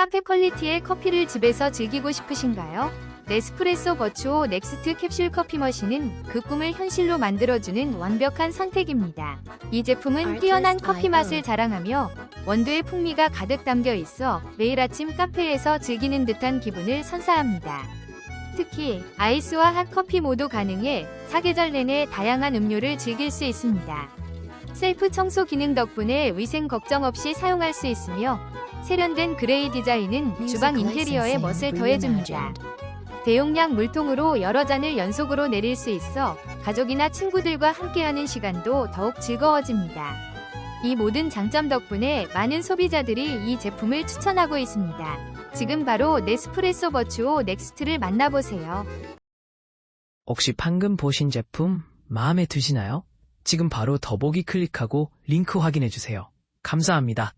카페 퀄리티의 커피를 집에서 즐기고 싶으신가요? 네스프레소 버추오 넥스트 캡슐 커피 머신은 그 꿈을 현실로 만들어주는 완벽한 선택입니다. 이 제품은 뛰어난 커피 맛을 자랑하며 원두의 풍미가 가득 담겨 있어 매일 아침 카페에서 즐기는 듯한 기분을 선사합니다. 특히 아이스와 핫커피 모두 가능해 사계절 내내 다양한 음료를 즐길 수 있습니다. 셀프 청소 기능 덕분에 위생 걱정 없이 사용할 수 있으며 세련된 그레이 디자인은 주방 인테리어에 멋을 더해줍니다. 대용량 물통으로 여러 잔을 연속으로 내릴 수 있어 가족이나 친구들과 함께하는 시간도 더욱 즐거워집니다. 이 모든 장점 덕분에 많은 소비자들이 이 제품을 추천하고 있습니다. 지금 바로 네스프레소 버추오 넥스트를 만나보세요. 혹시 방금 보신 제품 마음에 드시나요? 지금 바로 더보기 클릭하고 링크 확인해주세요. 감사합니다.